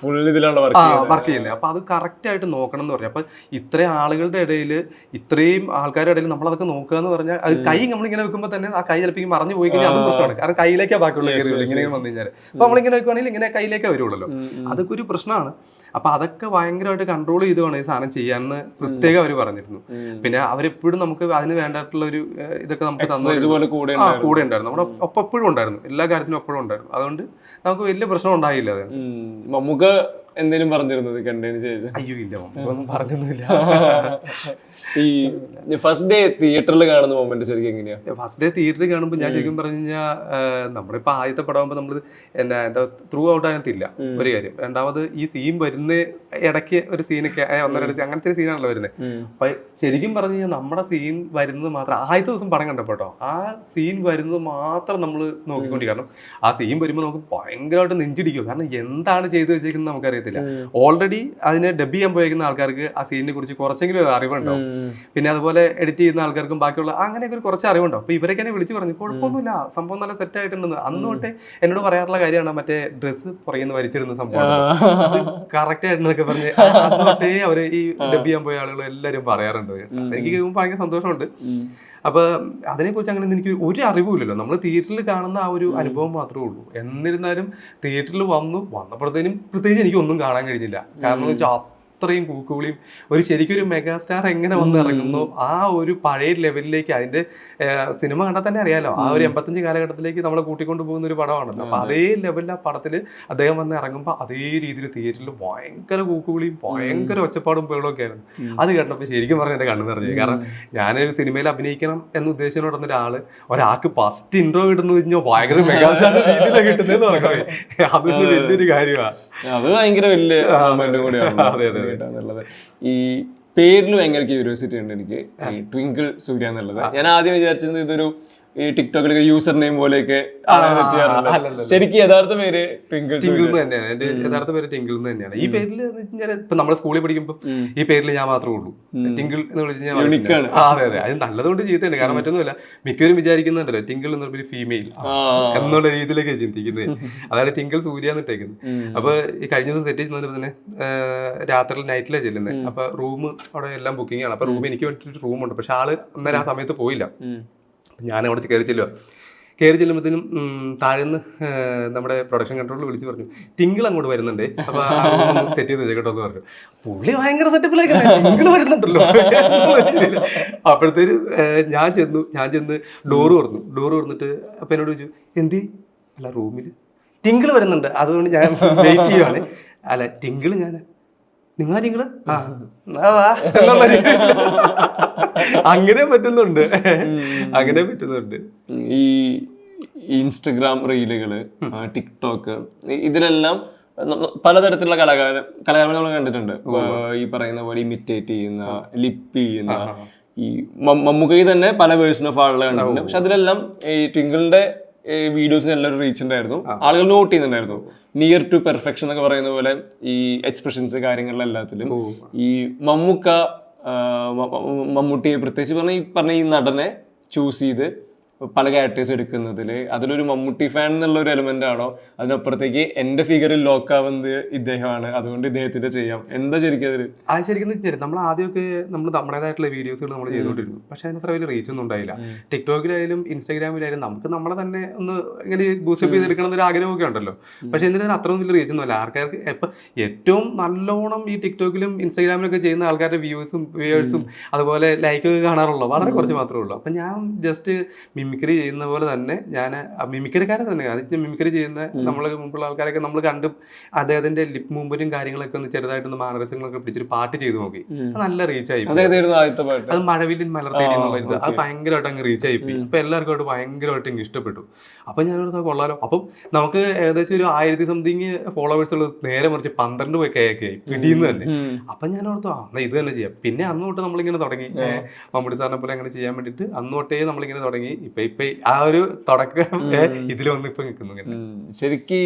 ഫുൾ ഇതിലാണ് വർക്ക് ചെയ്യുന്നത്. അപ്പൊ അത് കറക്റ്റ് ആയിട്ട് നോക്കണം എന്ന് പറയാം. അപ്പൊ ഇത്രയും ആളുകളുടെ ഇടയിൽ ഇത്രയും ആൾക്കാരുടെ ഇടയിൽ നമ്മൾ അതൊക്കെ നോക്കുക എന്ന് പറഞ്ഞാൽ അത് കൈ നമ്മളിങ്ങനെ വെക്കുമ്പോൾ തന്നെ ആ കൈ ചിലപ്പോൾ മറിഞ്ഞു പോയി കഴിഞ്ഞാൽ അതും പ്രശ്നമാണ്. കാരണം കയ്യിലേക്കാ ബാക്കിയുള്ള കയറി ഇങ്ങനെ വന്നു കഴിഞ്ഞാൽ അപ്പൊ നമ്മളിങ്ങനെ വെക്കുവാണെങ്കിൽ ഇങ്ങനെ കയ്യിലേക്കേ വരുള്ളൂ അതൊക്കെ ഒരു പ്രശ്നമാണ്. അപ്പൊ അതൊക്കെ ഭയങ്കരമായിട്ട് കൺട്രോൾ ചെയ്ത് വേണം ഈ സാധനം ചെയ്യാന്ന് പ്രത്യേകം അവർ പറഞ്ഞിരുന്നു. പിന്നെ അവരെപ്പോഴും നമുക്ക് അതിന് വേണ്ടിയിട്ടുള്ള ഒരു ഇതൊക്കെ നമുക്ക് തന്നു കൂടെ ഉണ്ടായിരുന്നു. നമ്മുടെ ഒപ്പം എപ്പോഴും ഉണ്ടായിരുന്നു. എല്ലാ കാര്യത്തിനും എപ്പോഴും ഉണ്ടായിരുന്നു അതുകൊണ്ട് നമുക്ക് വലിയ പ്രശ്നം ഉണ്ടായില്ല അത് ഉം. എന്തേലും പറഞ്ഞിരുന്നത് കണ്ടതിന് ശേഷം? അയ്യോ ഇല്ല ഒന്നും പറഞ്ഞൊന്നുമില്ല ഈ ഫസ്റ്റ് ഡേ തിയേറ്ററിൽ കാണുന്ന മൊമെന്റ് ശരിക്കും എങ്ങനെയാ? ഫസ്റ്റ് ഡേ തിയേറ്ററിൽ കാണുമ്പോൾ ഞാൻ ശരിക്കും പറഞ്ഞു കഴിഞ്ഞാൽ നമ്മളിപ്പോൾ ആദ്യത്തെ പടമാകുമ്പോൾ നമ്മൾ എന്നാ എന്താ ത്രൂ ഔട്ട് അതിനകത്തില്ല ഒരു കാര്യം. രണ്ടാമത് ഈ സീൻ വരുന്ന ഇടയ്ക്ക് ഒരു സീനൊക്കെ ഒന്നര അങ്ങനത്തെ ഒരു സീനാണല്ലോ വരുന്നത്. അപ്പൊ ശരിക്കും പറഞ്ഞു കഴിഞ്ഞാൽ നമ്മുടെ സീൻ വരുന്നത് മാത്രം ആദ്യത്തെ ദിവസം പടം കണ്ടപ്പോട്ടോ ആ സീൻ വരുന്നത് മാത്രം നമ്മൾ നോക്കിക്കൊണ്ടിരിക്കും. കാരണം ആ സീൻ വരുമ്പോൾ നമുക്ക് ഭയങ്കരമായിട്ട് നെഞ്ചിടിക്കും. കാരണം എന്താണ് ചെയ്തു വെച്ചേക്കുന്നത് നമുക്കറിയത്തില്ല. അറിയത്തില്ല. ഓൾറെഡി അതിനെ ഡബ് ചെയ്യാൻ പോയിരിക്കുന്ന ആൾക്കാർക്ക് ആ സീനിനെ കുറിച്ച് കുറച്ചെങ്കിലും ഒരു അറിവുണ്ടാവും. പിന്നെ അതുപോലെ എഡിറ്റ് ചെയ്യുന്ന ആൾക്കാർക്കും ബാക്കിയുള്ള അങ്ങനെയൊക്കെ ഒരു കുറച്ച് അറിവുണ്ടാവും. അപ്പൊ ഇവരൊക്കെ എന്നെ വിളിച്ച് പറഞ്ഞു കുഴപ്പമൊന്നുമില്ല. സംഭവം നല്ല സെറ്റ് ആയിട്ടുണ്ടെന്ന്. അന്ന് തൊട്ടേ എന്നോട് പറയാറുള്ള കാര്യമാണ് മറ്റേ ഡ്രസ്സ് പുറയുന്ന വരിച്ചിരുന്ന സംഭവം. കറക്റ്റ് ആയിട്ടെന്നൊക്കെ പറഞ്ഞ് അന്ന് തൊട്ടേ അവർ ഈ ഡബ് ചെയ്യാൻ പോയ ആളുകൾ എല്ലാവരും പറയാറുണ്ട് എനിക്ക് ഭയങ്കര സന്തോഷമുണ്ട്. അപ്പൊ അതിനെക്കുറിച്ച് അങ്ങനെ എനിക്ക് ഒരു അറിവുമില്ലല്ലോ. നമ്മൾ തിയേറ്ററിൽ കാണുന്ന ആ ഒരു അനുഭവം മാത്രമേ ഉള്ളൂ. എന്നിരുന്നാലും തിയേറ്ററിൽ വന്നു വന്നപ്പോഴത്തേനും പ്രത്യേകിച്ച് എനിക്ക് ഒന്നും കാണാൻ കഴിഞ്ഞില്ല. കാരണം എന്ന് വെച്ചാൽ അത്രയും കൂക്കുവിളിയും ഒരു ശരിക്കും ഒരു മെഗാസ്റ്റാർ എങ്ങനെ വന്ന് ഇറങ്ങുന്നു ആ ഒരു പഴയ ലെവലിലേക്ക് അതിന്റെ സിനിമ കണ്ടാൽ തന്നെ അറിയാലോ. ആ ഒരു എൺപത്തഞ്ച് കാലഘട്ടത്തിലേക്ക് നമ്മളെ കൂട്ടിക്കൊണ്ടു പോകുന്ന ഒരു പടമാണല്ലോ. അപ്പൊ അതേ. ലെവലിൽ ആ പടത്തിൽ അദ്ദേഹം വന്ന് ഇറങ്ങുമ്പോൾ അതേ രീതിയിൽ തിയേറ്ററിൽ ഭയങ്കര കൂക്കുവിളിയും ഭയങ്കര ഒച്ചപ്പാടും പേളൊക്കെ ആയിരുന്നു. അത് കേട്ടപ്പോൾ ശരിക്കും പറഞ്ഞു എന്റെ കണ്ണു നിറഞ്ഞു. കാരണം ഞാനൊരു സിനിമയിൽ അഭിനയിക്കണം എന്ന് ഉദ്ദേശിച്ചു നടന്ന ഒരാൾ ഒരാൾക്ക് ഫസ്റ്റ് ഇൻട്രോ കിട്ടുന്നു കഴിഞ്ഞാൽ ഭയങ്കര മെഗാസ്റ്റാർ രീതിയിലാണ് കിട്ടുന്നത് അതൊരു വലിയൊരു കാര്യമാണ് അത് ഭയങ്കര വലിയ അതെ, അതെ, എന്നുള്ളത്. ഈ പേരിൽ ഭയങ്കര ക്യൂരിയോസിറ്റി ഉണ്ട് എനിക്ക്. ഈ ട്വിങ്കിൾ സൂര്യ എന്നുള്ളത്. ഞാൻ ആദ്യം വിചാരിച്ചിരുന്നത് ഇതൊരു ഈ ടിക്ടോക്കിലൊക്കെ യൂസർ നെയിം പോലെയൊക്കെ സെറ്റ് ചെയ്യാറുണ്ട്. ശരിക്കും യഥാർത്ഥ പേര് ടിങ്കിൾ എന്ന് തന്നെയാണ്. എന്റെ യഥാർത്ഥ പേര് ടിങ്കിൾ തന്നെയാണ്. ഈ പേരിൽ ഇപ്പൊ നമ്മളെ സ്കൂളിൽ പഠിക്കുമ്പോൾ ഈ പേരിൽ ഞാൻ മാത്രമേ ഉള്ളൂ. ടിങ്കിൾ എന്ന് വിളിച്ച് ഞാൻ ആണ്. അതെ അതെ. അത് നല്ലതുകൊണ്ട് ചെയ്തതാണ് കാരണം മറ്റൊന്നുമില്ല മിക്കവരും വിചാരിക്കുന്നുണ്ടല്ലോ ടിങ്കിൾ എന്ന് പറഞ്ഞൊരു ഫീമെയിൽ എന്നുള്ള രീതിയിലൊക്കെ ചിന്തിക്കുന്നത്. അതാണ് ടിങ്കിൾ സൂര്യ എന്നിട്ടേക്കുന്നത്. അപ്പൊ ഈ കഴിഞ്ഞ ദിവസം സെറ്റ് ചെയ്യുന്നതിന് തന്നെ രാത്രി നൈറ്റിലാണ് ചെല്ലുന്നത്. അപ്പൊ റൂം അവിടെ എല്ലാം ബുക്കിംഗ് ആണ്. അപ്പൊ റൂം എനിക്ക് വേണ്ടിയിട്ട് റൂമുണ്ട് പക്ഷെ ആൾ അന്നേരം ആ സമയത്ത് പോയില്ല. ഞാൻ അവിടെ കയറി ചെല്ലുക കയറി ചെല്ലുമ്പോഴത്തേനും താഴേന്ന് നമ്മുടെ പ്രൊഡക്ഷൻ കൺട്രോളിൽ വിളിച്ച് പറഞ്ഞു ടിങ്കിൾ അങ്ങോട്ട് വരുന്നുണ്ട്. അപ്പോൾ സെറ്റ് ചെയ്ത് കേട്ടോ എന്ന് പറഞ്ഞു. പുള്ളി ഭയങ്കര സെറ്റപ്പിലേക്ക് ടിങ്കിൾ വരുന്നുണ്ടല്ലോ. അപ്പോഴത്തേന് ഞാൻ ചെന്നു ഞാൻ ചെന്ന് ഡോറ് തുറന്നു. ഡോറ് തുറന്നിട്ട് അപ്പം എന്നോട് ചോദിച്ചു എന്തി? അല്ല റൂമിൽ ടിങ്കിൾ വരുന്നുണ്ട്. അതുകൊണ്ട് ഞാൻ വെയിറ്റ് ചെയ്യുവാണ്. അല്ല ടിങ്കിൾ ഞാൻ നിങ്ങളാ അങ്ങനെ പറ്റുന്നുണ്ട്. അങ്ങനെ പറ്റുന്നുണ്ട്. ഈ ഇൻസ്റ്റഗ്രാം റീലുകൾ ടിക്ടോക്ക് ഇതിലെല്ലാം പലതരത്തിലുള്ള കലാകാര കലാകാരന്മാരെ നമ്മൾ കണ്ടിട്ടുണ്ട്. ഈ പറയുന്ന പോലെ ഇമിറ്റേറ്റ് ചെയ്യുന്ന ലിപ്പ് ചെയ്യുന്ന ഈ മമ്മൂക്കയിൽ തന്നെ പല വേഴ്സൺ ഓഫ് ആളുകൾ കണ്ടിട്ടുണ്ട്. പക്ഷെ അതിലെല്ലാം ഈ ട്വിങ്കിളിന്റെ വീഡിയോസിന് എല്ലാവരും റീച്ച് ഉണ്ടായിരുന്നു. ആളുകൾ നോട്ട് ചെയ്യുന്നുണ്ടായിരുന്നു. നിയർ ടു പെർഫെക്ഷൻ എന്നൊക്കെ പറയുന്ന പോലെ ഈ എക്സ്പ്രഷൻസ് കാര്യങ്ങളിലെല്ലാത്തിലും ഈ മമ്മൂക്ക മമ്മൂട്ടിയെ പ്രത്യേകിച്ച് പറഞ്ഞ ഈ പറഞ്ഞ ഈ നടനെ ചൂസ് ചെയ്ത് പല ക്യാരക്ടേഴ്സ് എടുക്കുന്നതിൽ. അതിലൊരു മമ്മൂട്ടി ഫാൻ എന്നുള്ള ഒരു എലമെന്റ് ആണോ? അതിനപ്പുറത്തേക്ക് എന്റെ ഫിഗറിൽ ലോക്ക് ആവുന്നത് ഇദ്ദേഹമാണ്. അതുകൊണ്ട് ഇദ്ദേഹത്തിന്റെ ചെയ്യാം. എന്താ ശരിക്കും അതിൽ ആ ശരിക്കും നമ്മൾ ആദ്യമൊക്കെ നമ്മൾ നമ്മുടേതായിട്ടുള്ള വീഡിയോസുകൾ നമ്മൾ ചെയ്തുകൊണ്ടിരുന്നു. പക്ഷെ അതിനത്ര അത്ര വലിയ റീച്ച് ഒന്നും ഉണ്ടായില്ല. ടിക്ടോക്കിലായാലും ഇൻസ്റ്റാഗ്രാമിലായാലും നമുക്ക് നമ്മളെ തന്നെ ഒന്ന് ഇങ്ങനെ ബൂസ്റ്റപ്പ് ചെയ്തെടുക്കണം എന്നൊരു ആഗ്രഹമൊക്കെ ഉണ്ടല്ലോ. പക്ഷെ എന്നിട്ട് അത്ര വലിയ റീച്ച് ഒന്നുമില്ല ആൾക്കാർക്ക് ഇപ്പൊ ഏറ്റവും നല്ലോണം ഈ ടിക്ടോക്കിലും ഇൻസ്റ്റാഗ്രാമിലൊക്കെ ചെയ്യുന്ന ആൾക്കാരുടെ വ്യൂസും വ്യൂവേഴ്സും അതുപോലെ ലൈക്കൊക്കെ കാണാറുള്ളൂ. വളരെ കുറച്ച് മാത്രമേ ഉള്ളൂ. അപ്പൊ ഞാൻ ജസ്റ്റ് മിമിക്രി ചെയ്യുന്ന പോലെ തന്നെ ഞാൻ മിമിക്രിക്കാരെ തന്നെ അത് മിമിക്രി ചെയ്യുന്ന നമ്മളെ മുമ്പുള്ള ആൾക്കാരൊക്കെ നമ്മൾ കണ്ട് അദ്ദേഹത്തിന്റെ ലിപ് മൂവ്മെന്റും കാര്യങ്ങളൊക്കെ ഒന്ന് ചെറുതായിട്ടൊന്ന് മാനരസങ്ങളൊക്കെ പിടിച്ചൊരു പാട്ട് ചെയ്തു നോക്കി. നല്ല റീച്ച് ആയി പോയി. അത് മഴവില്ലിൻ മലർത്തേടി എന്നുള്ള ഇത്. അത് ഭയങ്കരമായിട്ട് അങ്ങ് റീച്ച് ആയി പോയി. അപ്പൊ എല്ലാവർക്കും ആയിട്ട് ഭയങ്കരമായിട്ട് അങ്ങ് ഇഷ്ടപ്പെട്ടു. അപ്പൊ ഞാനോട് കൊള്ളാലോ. അപ്പം നമുക്ക് ഏകദേശം ഒരു ആയിരത്തി സംതിങ് ഫോളോവേഴ്സ് ഉള്ളത് നേരെ മറിച്ച് പന്ത്രണ്ട് ഒക്കെ ആയി. പിടിയുന്നു തന്നെ. അപ്പൊ ഞാൻ ഓർത്തു ആ ഇത് തന്നെ ചെയ്യാം. പിന്നെ അന്ന് തൊട്ട് നമ്മളിങ്ങനെ തുടങ്ങി. മമ്മൂട്ടി സാറിനെ പോലെ അങ്ങനെ ചെയ്യാൻ വേണ്ടിട്ട് അന്ന് തൊട്ടേ നമ്മളിങ്ങനെ തുടങ്ങി. ഇപ്പൊ ഇപ്പൊ ആ ഒരു തുടക്കം ഇതിലൊന്നും ഇപ്പൊ നിൽക്കുന്നു ശരിക്ക്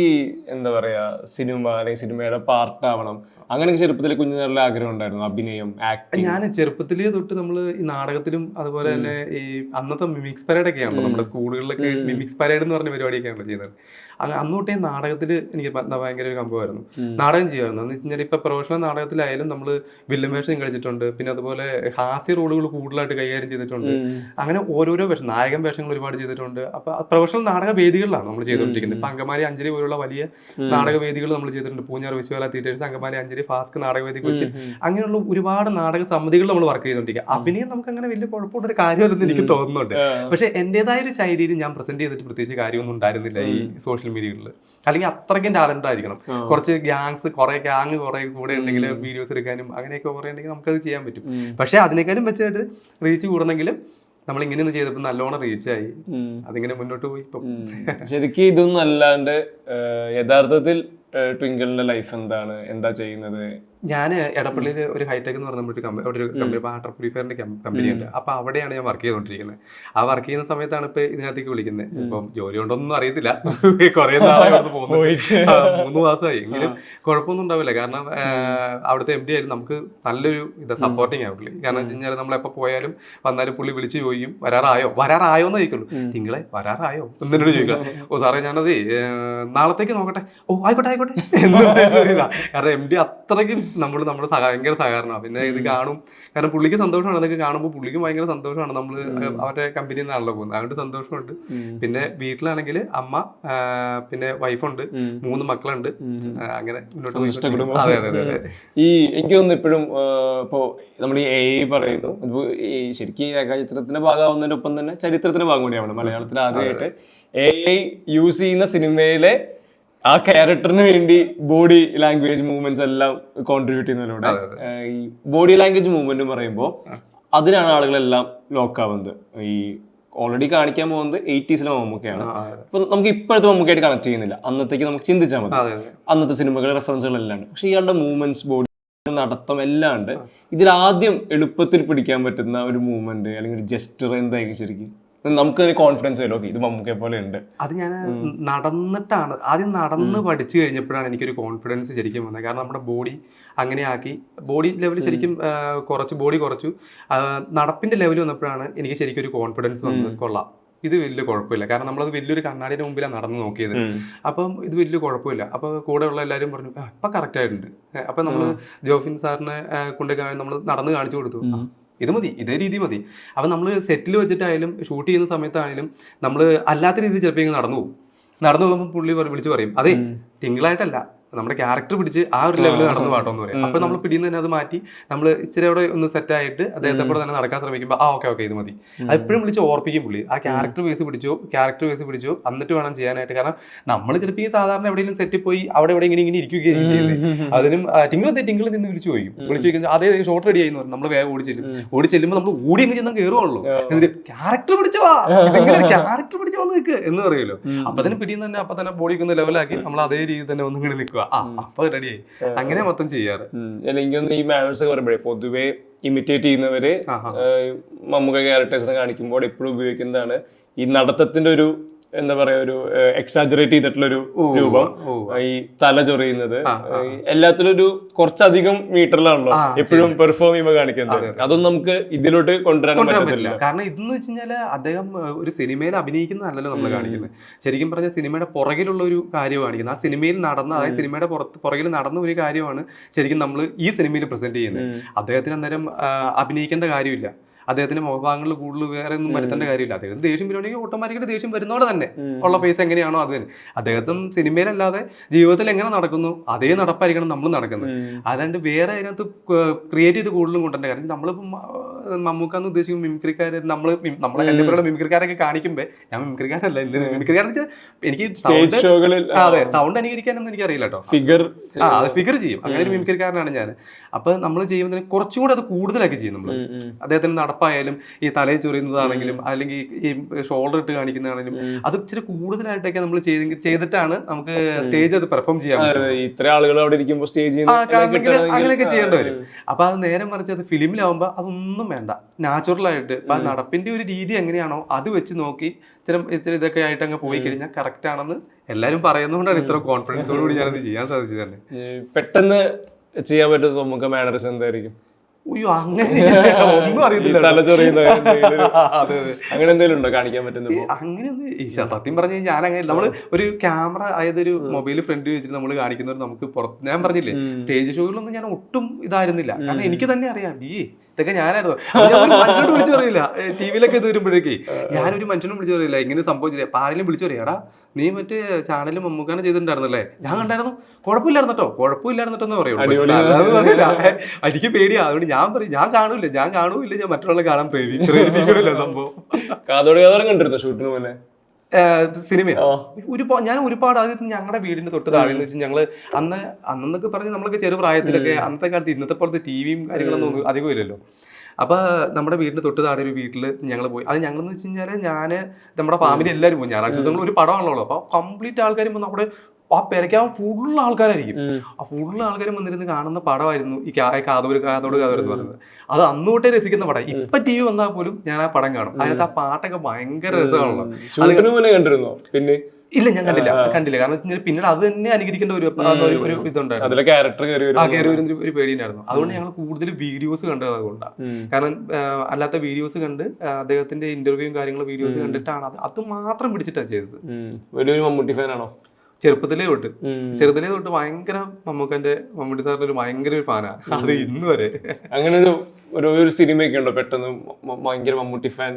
എന്താ പറയാ സിനിമ അല്ലെങ്കിൽ സിനിമയുടെ പാർട്ട് ആവണം അങ്ങനെ ചെറുപ്പത്തിൽ നല്ല ആഗ്രഹം ഉണ്ടായിരുന്നു? അഭിനയം ആക്ടിങ് ഞാൻ ചെറുപ്പത്തിൽ തൊട്ട് നമ്മൾ ഈ നാടകത്തിലും അതുപോലെ തന്നെ ഈ അന്നത്തെ മിമിക്സ് പരേഡ് ഒക്കെ ആണല്ലോ നമ്മുടെ സ്കൂളുകളിലൊക്കെ മിമിക്സ് പരേഡ് എന്ന് പറഞ്ഞ പരിപാടിയൊക്കെയാണല്ലോ ചെയ്യുന്നത്. അങ്ങ് അന്ന് നാടകത്തിൽ എനിക്ക് ഭയങ്കര ഒരു കമ്പമായിരുന്നു നാടകം ചെയ്യുമായിരുന്നു. എന്ന് വെച്ച് കഴിഞ്ഞാൽ ഇപ്പൊ പ്രൊഫഷണൽ നാടകത്തിലായാലും നമ്മൾ വില്ലൻ വേഷം കളിച്ചിട്ടുണ്ട്. പിന്നെ അതുപോലെ ഹാസ്യ റോളുകൾ കൂടുതലായിട്ട് കൈകാര്യം ചെയ്തിട്ടുണ്ട്. അങ്ങനെ ഓരോരോ വേഷം നായകൻ വേഷങ്ങൾ ഒരുപാട് ചെയ്തിട്ടുണ്ട്. അപ്പൊ പ്രൊഫഷണൽ നാടക വേദികളിലാണ് നമ്മൾ ചെയ്തുകൊണ്ടിരിക്കുന്നത് ഇപ്പൊ അങ്കമാലി അഞ്ചരി പോലുള്ള വലിയ നാടക വേദികൾ നമ്മൾ ചെയ്തിട്ടുണ്ട്. പൂഞ്ഞാർ വിശ്വകല തിയേറ്റേഴ്സ് അങ്കമാലി അഞ്ചരി ഫാസ്ക് നാടകവേദി കൊച്ചി അങ്ങനെയുള്ള ഒരുപാട് നാടക സമിതികൾ നമ്മൾ വർക്ക് ചെയ്തുകൊണ്ടിരിക്കുക അഭിനയം നമുക്ക് അങ്ങനെ വലിയ കുഴപ്പമുള്ള ഒരു കാര്യമല്ലെന്ന് എനിക്ക് തോന്നുന്നുണ്ട്. പക്ഷെ എന്റേതായ ഒരു ശൈലിയിൽ ഞാൻ പ്രസന്റ് ചെയ്തിട്ട് പ്രത്യേകിച്ച് കാര്യമൊന്നും ഉണ്ടായിരുന്നില്ല ഈ സോഷ്യൽ മീഡിയകളിൽ അല്ലെങ്കിൽ അത്രയ്ക്കും ടാലന്റ് ആയിരിക്കണം. കുറച്ച് ഗ്യാങ്സ് കുറെ ഗ്യാങ് കുറെ കൂടെ ഉണ്ടെങ്കിൽ വീഡിയോസ് എടുക്കാനും അങ്ങനെയൊക്കെ കുറെ ഉണ്ടെങ്കിൽ നമുക്കത് ചെയ്യാൻ പറ്റും. പക്ഷെ അതിനേക്കാളും വെച്ചായിട്ട് റീച്ച് കൂടണമെങ്കിലും നമ്മൾ ഇങ്ങനെ ഒന്ന് ചെയ്തപ്പോൾ നല്ലോണം റീച്ച് ആയി. അതിങ്ങനെ മുന്നോട്ട് പോയി ഇപ്പം. ശരിക്കും ഇതൊന്നും അല്ലാണ്ട് യഥാർത്ഥത്തിൽ ട്വിങ്കിളിന്റെ ലൈഫ് എന്താണ്? എന്താ ചെയ്യുന്നത്? ഞാൻ എടപ്പള്ളിയിൽ ഒരു ഹൈടെക് എന്ന് പറഞ്ഞ ഒരു കമ്പനി അവിടെ ഒരു കമ്പനി വാട്ടർ പ്യൂരിഫയറിന്റെ കമ്പനി ഉണ്ട്. അപ്പൊ അവിടെയാണ് ഞാൻ വർക്ക് ചെയ്തുകൊണ്ടിരിക്കുന്നത് ആ വർക്ക് ചെയ്യുന്ന സമയത്താണ് ഇപ്പൊ ഇതിനകത്തേക്ക് വിളിക്കുന്നത് ഇപ്പം ജോലി ഉണ്ടോന്നും അറിയത്തില്ല. കുറെ മൂന്ന് മാസമായി. എങ്കിലും കുഴപ്പമൊന്നും ഉണ്ടാവില്ല. കാരണം അവിടുത്തെ എം ഡി ആയാലും നമുക്ക് നല്ലൊരു ഇത് സപ്പോർട്ടിങ് ആണ് പുള്ളി. കാരണം വെച്ച് കഴിഞ്ഞാൽ നമ്മൾ എപ്പോൾ പോയാലും വന്നാലും പുള്ളി വിളിച്ച് ചോദിക്കും വരാറായോ? വരാറായോ എന്ന് ചോദിക്കുള്ളൂ. നിങ്ങളെ വരാറായോ? എന്നോട് ചോദിക്കാം. ഓ സാറേ ഞാനത് നാളത്തേക്ക് നോക്കട്ടെ. ഓ ആയിക്കോട്ടെ ആയിക്കോട്ടെ. എന്ന് പറയുന്നില്ല കാരണം എം ഡി അത്രയ്ക്കും നമ്മൾ നമ്മുടെ ഭയങ്കര സഹകരണമാണ്. പിന്നെ ഇത് കാണും. കാരണം പുള്ളിക്ക് സന്തോഷമാണ്. അതൊക്കെ കാണുമ്പോൾ പുള്ളിക്ക് ഭയങ്കര സന്തോഷമാണ്. നമ്മൾ അവരുടെ കമ്പനിയിൽ നിന്നാണല്ലോ പോകുന്നത്. അതുകൊണ്ട് സന്തോഷമുണ്ട്. പിന്നെ വീട്ടിലാണെങ്കിൽ അമ്മ പിന്നെ വൈഫുണ്ട്. മൂന്ന് മക്കളുണ്ട്. അങ്ങനെ മുന്നോട്ട് ഈ എനിക്ക് തോന്നുന്നു ഇപ്പോഴും ഇപ്പോൾ നമ്മൾ ഈ എ പറയുന്നു. ഈ ശരിക്കും രേഖാചിത്രത്തിന്റെ ഭാഗമാവുന്നതിനൊപ്പം തന്നെ ചരിത്രത്തിന്റെ ഭാഗം കൂടിയാണ് മലയാളത്തിൽ ആദ്യമായിട്ട് എ ഐ യൂസ് ചെയ്യുന്ന സിനിമയിലെ ആ ക്യാരക്ടറിന് വേണ്ടി ബോഡി ലാംഗ്വേജ് മൂവ്മെന്റ്സ് എല്ലാം കോൺട്രിബ്യൂട്ട് ചെയ്യുന്നതിലൂടെ ഈ ബോഡി ലാംഗ്വേജ് മൂവ്മെന്റ് പറയുമ്പോൾ അതിനാണ് ആളുകളെല്ലാം ലോക്ക് ആവുന്നത്. ഈ ഓൾറെഡി കാണിക്കാൻ പോകുന്നത് എയ്റ്റീസിലെ മമ്മൂക്കയാണ്. അപ്പൊ നമുക്ക് ഇപ്പോഴത്തെ മമ്മൂക്കയായിട്ട് കണക്ട് ചെയ്യുന്നില്ല. അന്നത്തേക്ക് നമുക്ക് ചിന്തിച്ചാൽ മതി. അന്നത്തെ സിനിമകൾ റെഫറൻസുകളെല്ലാം പക്ഷെ ഇയാളുടെ മൂവ്മെന്റ്സ് ബോഡി നടത്തം എല്ലാം ഉണ്ട്. ഇതിൽ ആദ്യം എളുപ്പത്തിൽ പിടിക്കാൻ പറ്റുന്ന ഒരു മൂവ്മെന്റ് അല്ലെങ്കിൽ ഒരു ജസ്റ്റർ എന്തായിരിക്കും ശരിക്കും? നമുക്ക് ഒരു കോൺഫിഡൻസ് വരും. ഓക്കെ ഇത് മമ്മൂക്കെ പോലെ ഉണ്ട്. അത് ഞാൻ നടന്നിട്ടാണ്. ആദ്യം നടന്ന് പഠിച്ചു കഴിഞ്ഞപ്പോഴാണ് എനിക്കൊരു കോൺഫിഡൻസ് ശരിക്കും വന്നത്. കാരണം നമ്മുടെ ബോഡി അങ്ങനെ ആക്കി. ബോഡി ലെവൽ ശരിക്കും കുറച്ച് ബോഡി കുറച്ചു. നടപ്പിന്റെ ലെവൽ വന്നപ്പോഴാണ് എനിക്ക് ശരിക്കും ഒരു കോൺഫിഡൻസ് വന്നത്. കൊള്ളാം. ഇത് വലിയ കുഴപ്പമില്ല. കാരണം നമ്മളത് വലിയൊരു കണ്ണാടിയുടെ മുമ്പിലാണ് നടന്നു നോക്കിയത്. അപ്പം ഇത് വലിയ കുഴപ്പമില്ല. അപ്പോൾ കൂടെയുള്ള എല്ലാവരും പറഞ്ഞു ഇപ്പൊ കറക്റ്റ് ആയിട്ടുണ്ട്. അപ്പൊ നമ്മൾ ജോഫിൻ സാറിനെ കൊണ്ട് നമ്മൾ നടന്ന് കാണിച്ചു കൊടുത്തു. ഇത് മതി ഇതേ രീതി മതി. അപ്പം നമ്മൾ സെറ്റിൽ വെച്ചിട്ടായാലും ഷൂട്ട് ചെയ്യുന്ന സമയത്താണെങ്കിലും നമ്മൾ അല്ലാത്ത രീതിയിൽ ചിലപ്പോൾ ഇങ്ങനെ നടന്നു പോകും. നടന്നു പോകുമ്പോൾ പുള്ളി വിളിച്ച് പറയും അതെ തിങ്കളായിട്ടല്ല നമ്മുടെ ക്യാരക്ടർ പിടിച്ച് ആ ഒരു ലെവലിൽ നടന്ന പാട്ടോ എന്ന് പറയും. അപ്പൊ നമ്മൾ പിടിയുന്ന തന്നെ അത് മാറ്റി നമ്മൾ ഇച്ചിരി അവിടെ ഒന്ന് സെറ്റ് ആയിട്ട് അദ്ദേഹത്തെ കൂടെ തന്നെ നടക്കാൻ ശ്രമിക്കുമ്പോൾ ആ ഓക്കെ ഓക്കെ ഇത് മതി. എപ്പോഴും വിളിച്ച് ഓർപ്പിക്കും പുള്ളി. ആ ക്യാരക്ടർ ബേസ് പിടിച്ചു ക്യാരക്ടർ ബേസ് പിടിച്ചു എന്നിട്ട് വേണം ചെയ്യാനായിട്ട്. കാരണം നമ്മൾ ചിലപ്പോൾ ഈ സാധാരണ എവിടെയെങ്കിലും സെറ്റിൽ പോയി അവിടെ എവിടെ ഇങ്ങനെ ഇങ്ങനെ ഇരിക്കുകയും ചെയ്യുന്നത് അതിനും ടിങ്കിൾ എന്തേ ടിങ്കിൾ നിന്ന് വിളിച്ചു പോയി വിളിച്ചു ചോദിക്കുന്നത് അതേ ഷോട്ട് റെഡി ആയി എന്ന് പറയും. നമ്മൾ വേഗം ഓടി ചെല്ലും. ഓടി ചെല്ലുമ്പോൾ നമ്മൾ ഓടി അങ്ങ് ചെന്നാൽ കയറുള്ളൂ എന്നിട്ട് ക്യാരക്ടർ പിടിച്ചു വാ. ക്യാരക്ടർ പിടിച്ചു വന്ന് നിൽക്കുക എന്ന് പറയുമല്ലോ. അപ്പൊ തന്നെ പിടിയും തന്നെ അപ്പൊ തന്നെ ബോഡി ഒന്ന് ലെവലാക്കി നമ്മൾ അതേ രീതിയിൽ തന്നെ ഒന്നും കൂടി നിൽക്കുക ആ അപ്പൊ റെഡിയായി. അങ്ങനെ മൊത്തം ചെയ്യാറ്. അല്ലെങ്കിൽ ഈ മാനേഴ്സ് ഒക്കെ പറയുമ്പോഴേ പൊതുവെ ഇമിറ്റേറ്റ് ചെയ്യുന്നവര് മമ്മൂക്ക ക്യാരക്ടേഴ്സിനെ കാണിക്കുമ്പോൾ എപ്പോഴും ഉപയോഗിക്കുന്നതാണ് ഈ നടത്തത്തിന്റെ ഒരു എന്താ പറയാ ഒരു എക്സാജറേറ്റ് ചെയ്തിട്ടുള്ളൊരു രൂപം. ഈ തല ചൊറിയുന്നത്. എല്ലാത്തിലും ഒരു കുറച്ചധികം മീറ്ററിലാണല്ലോ എപ്പോഴും പെർഫോം ചെയ്യുമ്പോൾ കാണിക്കുന്നത്. അതൊന്നും നമുക്ക് ഇതിലോട്ട് കൊണ്ടുവരാൻ പറ്റത്തില്ല. കാരണം ഇതെന്ന് വെച്ച് കഴിഞ്ഞാൽ അദ്ദേഹം ഒരു സിനിമയിൽ അഭിനയിക്കുന്നതല്ലല്ലോ നമ്മൾ കാണിക്കുന്നത്. ശരിക്കും പറഞ്ഞ സിനിമയുടെ പുറകിലുള്ള ഒരു കാര്യം കാണിക്കുന്നത്. ആ സിനിമയിൽ നടന്ന അതായത് സിനിമയുടെ പുറത്ത് പുറകിൽ നടന്ന ഒരു കാര്യമാണ് ശരിക്കും നമ്മൾ ഈ സിനിമയിൽ പ്രസന്റ് ചെയ്യുന്നത്. അദ്ദേഹത്തിന് അന്നേരം അഭിനയിക്കേണ്ട കാര്യമില്ല. അദ്ദേഹത്തിന്റെ മുഖഭാഗങ്ങളിൽ കൂടുതൽ വേറെ ഒന്നും വരുത്തേണ്ട കാര്യമില്ല. അദ്ദേഹം ദേഷ്യം വരുവാണെങ്കിൽ ഓട്ടോമാറ്റിക്കലി ദേഷ്യം വരുന്നോടെ തന്നെ ഉള്ള ഫേസ് എങ്ങനെയാണോ അത് തന്നെ. അദ്ദേഹത്തും സിനിമയിലല്ലാതെ ജീവിതത്തിൽ എങ്ങനെ നടക്കുന്നു അതേ നടപ്പായിരിക്കണം നമ്മൾ നടക്കുന്നത്. അല്ലാണ്ട് വേറെ അതിനകത്ത് ക്രിയേറ്റ് ചെയ്ത് കൂടുതലും കൊണ്ടുവരേണ്ട കാര്യം നമ്മളിപ്പം മമ്മൂക്കാന്ന് ഉദ്ദേശിക്കും മിമിക്രിക്കാർ നമ്മൾ നമ്മളെ കല്ലുപുറയുടെ മിമിക്രിക്കാരൊക്കെ കാണിക്കുമ്പോൾ ഞാൻ മിമിക്രിക്കാരല്ല എന്ത് മിമിക്രിക്കാരെന്ന് വെച്ചാൽ എനിക്ക് സ്റ്റേജ് ഷോകളിൽ അതെ സൗണ്ട് അനുകരിക്കാനൊന്നും എനിക്ക് അറിയില്ല കേട്ടോ ഫിഗർ ആ അത് ഫിഗർ ചെയ്യും. അങ്ങനെ ഒരു മിമിക്രിക്കാരനാണ് ഞാൻ അപ്പൊ നമ്മൾ ചെയ്യുമ്പോൾ കുറച്ചും കൂടെ അത് കൂടുതലാക്കി ചെയ്യും നമ്മൾ അദ്ദേഹത്തിന് നടപ്പായാലും ഈ തലയിൽ ചൊറിയുന്നതാണെങ്കിലും അല്ലെങ്കിൽ ഈ ഷോൾഡർ ഇട്ട് കാണിക്കുന്നതാണെങ്കിലും അത് ഇച്ചിരി കൂടുതലായിട്ടൊക്കെ നമ്മൾ ചെയ്തിട്ടാണ് നമുക്ക് സ്റ്റേജ് അത് പെർഫോം ചെയ്യാൻ ഇത്ര ആളുകൾ അവിടെ ഇരിക്കുമ്പോൾ സ്റ്റേജ് അങ്ങനെയൊക്കെ ചെയ്യേണ്ടി വരും. അപ്പൊ അത് നേരെ മറിച്ച് അത് ഫിലിമിലാവുമ്പോൾ അതൊന്നും വേണ്ട. നാച്ചുറൽ ആയിട്ട് ഇപ്പൊ ആ നടപ്പിന്റെ ഒരു രീതി എങ്ങനെയാണോ അത് വെച്ച് നോക്കി ഇത്തരം ഇച്ചിരി ഇതൊക്കെ ആയിട്ട് അങ്ങ് പോയി കഴിഞ്ഞാൽ കറക്റ്റ് ആണെന്ന് എല്ലാരും പറയുന്നതുകൊണ്ടാണ് ഇത്ര കോൺഫിഡൻസോടുകൂടി ഞാനത് ചെയ്യാൻ സാധിച്ചത് തന്നെ. പെട്ടെന്ന് ചെയ്യാൻ പറ്റുന്ന നമുക്ക് മാനറിസ് എന്തായിരിക്കും അയ്യോ അങ്ങനെ ഒന്നും അറിയത്തില്ല അങ്ങനെ എന്തെങ്കിലും ഉണ്ടോ കാണിക്കാൻ പറ്റുന്ന അങ്ങനെ അങ്ങനെയൊന്നും സത്യം പറഞ്ഞു ഞാൻ അങ്ങനെ നമ്മൾ ഒരു ക്യാമറ അതായത് ഒരു മൊബൈൽ ഫ്രണ്ട് വെച്ചിട്ട് നമ്മൾ കാണിക്കുന്നവർ നമുക്ക് പുറത്ത് ഞാൻ പറഞ്ഞില്ലേ സ്റ്റേജ് ഷോയിലൊന്നും ഞാൻ ഒട്ടും ഇതായിരുന്നില്ല. കാരണം എനിക്ക് തന്നെ അറിയാം. ഈ ഇതൊക്കെ ഞാനായിരുന്നു. മനുഷ്യനോട് വിളിച്ചു പറയില്ല. ടി വിയിലൊക്കെ ഇത് വരുമ്പോഴേക്ക് ഞാനൊരു മനുഷ്യനും വിളിച്ചു പറയില്ല. ഇങ്ങനെ സംഭവിച്ചില്ല അപ്പൊ ആരെങ്കിലും വിളിച്ചു പറയാടാ നീ മറ്റേ ചാനലിൽ മമ്മൂക്കാനെ ചെയ്തിട്ടുണ്ടായിരുന്നല്ലേ? ഞാൻ കണ്ടായിരുന്നു. കുഴപ്പമില്ലായിരുന്നു കേട്ടോ കുഴപ്പമില്ലായിരുന്നു എന്ന് പറയുള്ളൂ എനിക്ക് പേടിയാ. അതുകൊണ്ട് ഞാൻ പറയും ഞാൻ കാണൂല ഞാൻ കാണൂല്ല. ഞാൻ മറ്റുള്ള കാണാൻ പ്രേരിപ്പിക്കുമല്ലോ സംഭവം. കാതോട് കാതോടെ കണ്ടിരുന്നോ ഷൂട്ടിന് പോലെ സിനിമ ആ. ഒരുപാട് ഞാൻ ഒരുപാട് ആദ്യം ഞങ്ങളുടെ വീടിന്റെ തൊട്ട് താഴെ എന്ന് വെച്ചാൽ ഞങ്ങൾ അന്ന് അന്നൊക്കെ പറഞ്ഞ് നമ്മളൊക്കെ ചെറു പ്രായത്തിലൊക്കെ അന്നത്തെ കാലത്ത് ഇന്നത്തെ പോലത്തെ ടിവിയും കാര്യങ്ങളൊന്നും ഒന്നും അധികം ഇല്ലല്ലോ. അപ്പൊ നമ്മുടെ വീടിന്റെ തൊട്ട് താഴെ ഒരു വീട്ടിൽ ഞങ്ങൾ പോയി. അത് ഞങ്ങൾ എന്ന് വെച്ച് കഴിഞ്ഞാൽ ഞാൻ നമ്മുടെ ഫാമിലി എല്ലാവരും പോയി. ഞായറാഴ്ച ദിവസങ്ങൾ ഒരു പടമാണല്ലോ അപ്പൊ കംപ്ലീറ്റ് ആൾക്കാരും വന്ന് അവിടെ ആ പെരയ്ക്കാൻ ഫുള്ള് ആൾക്കാരായിരിക്കും. ആ ഫുള്ള് ആൾക്കാരും വന്നിരുന്ന് കാണുന്ന പടമായിരുന്നു ഈ കാതോട് കാതോട് കാതോട് എന്ന് പറയുന്നത്. അത് അന്ന് തൊട്ടേ രസിക്കുന്ന പടം. ഇപ്പൊ ടി വി വന്നാൽ പോലും ഞാൻ ആ പടം കാണും. അതിനകത്ത് ആ പാട്ടൊക്കെ ഭയങ്കര രസമാണല്ലോ. കണ്ടിരുന്നോ? പിന്നെ? ഇല്ല ഞാൻ കണ്ടില്ല. കണ്ടില്ല. കാരണം പിന്നീട് അത് തന്നെ അനുകരിക്കേണ്ട ഒരു ഒരു- ഇതുണ്ടായിരുന്നു. കയറി വരുന്ന ഒരു പേടിയുണ്ടായിരുന്നു. അതുകൊണ്ട് ഞങ്ങൾ കൂടുതൽ വീഡിയോസ് കണ്ടത് അതുകൊണ്ടാണ് കാരണം അല്ലാത്ത വീഡിയോസ് കണ്ട് അദ്ദേഹത്തിന്റെ ഇന്റർവ്യൂവും കാര്യങ്ങളും വീഡിയോസ് കണ്ടിട്ടാണ് അത്. അത് മാത്രം പിടിച്ചിട്ടാണ് ചെയ്തത്. വലിയൊരു മമ്മൂട്ടി ഫാനാണോ ചെറുപ്പത്തിലേ തൊട്ട്. ചെറുതിലേ തൊട്ട് ഭയങ്കര മമ്മൂക്കന്റെ മമ്മൂട്ടി സാറിന്റെ ഒരു ഭയങ്കര ഒരു ഫാനാണ് അത് ഇന്ന് വരെ. അങ്ങനെ ഒരു ഒരു ഒരു സിനിമയൊക്കെ ഉണ്ടോ പെട്ടെന്ന്? ഭയങ്കര മമ്മൂട്ടി ഫാൻ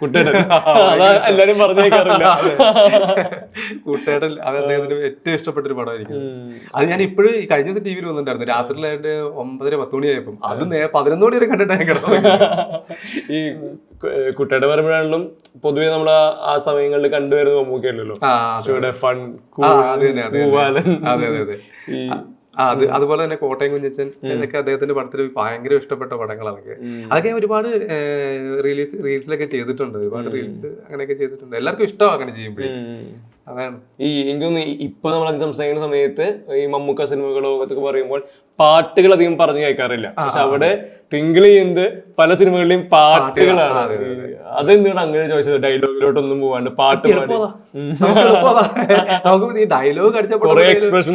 കുട്ടേട്ടൻ. എല്ലാരും പറഞ്ഞേക്കാറില്ല. കൂട്ടേട്ടൻ അത് അദ്ദേഹത്തിന് ഏറ്റവും ഇഷ്ടപ്പെട്ട ഒരു പടമായിരിക്കും അത് ഞാൻ ഇപ്പോഴും കഴിഞ്ഞ ദിവസം ടി വിയിൽ വന്നിട്ടുണ്ടായിരുന്നു. രാത്രിയിലായിട്ട് ഒമ്പതര പത്ത് മണിയായപ്പം. അത് നേ പതിനൊന്ന് മണി വരെ കണ്ടിട്ടാണ് കിടന്നത് ഈ കുട്ടേട്ടൻ പറയുമ്പോഴാണെങ്കിലും പൊതുവെ നമ്മൾ ആ സമയങ്ങളിൽ കണ്ടുവരുന്ന മമ്മൂക്കയല്ലല്ലോ. ആ ഷോയുടെ ഫൺ അത് അതുപോലെ തന്നെ കോട്ടയം കുഞ്ഞച്ചൻ എന്നൊക്കെ അദ്ദേഹത്തിന്റെ പടത്തിൽ ഭയങ്കര ഇഷ്ടപ്പെട്ട പടങ്ങളാണ് അതൊക്കെ. അതൊക്കെ ഞാൻ ഒരുപാട് റീൽസ് റീൽസിലൊക്കെ ചെയ്തിട്ടുണ്ട്. ഒരുപാട് റീൽസ് അങ്ങനെയൊക്കെ ചെയ്തിട്ടുണ്ട്. എല്ലാവർക്കും ഇഷ്ടമാണ് അങ്ങനെ ചെയ്യുമ്പോഴേ അതാണ്. ഈ എനിക്ക് തോന്നുന്നു ഈ- ഇപ്പൊ നമ്മൾ സംസാരിക്കുന്ന സമയത്ത് ഈ മമ്മൂക്ക സിനിമകളോ അതൊക്കെ പറയുമ്പോൾ പാട്ടുകൾ അധികം പറഞ്ഞു കേൾക്കാറില്ല. പക്ഷെ അവിടെ ടിങ്കിൾ ചെയ്യുന്നത് പല സിനിമകളിലെയും പാട്ടുകളാണ്. അതെ, അതെന്താണ് അങ്ങനെ ചോദിച്ചത്? ഡയലോഗിലോട്ടൊന്നും പോവാണ്ട് പാട്ട് പാടി. നമുക്ക്. ഈ ഡയലോഗ് കുറെ എക്സ്പ്രഷൻ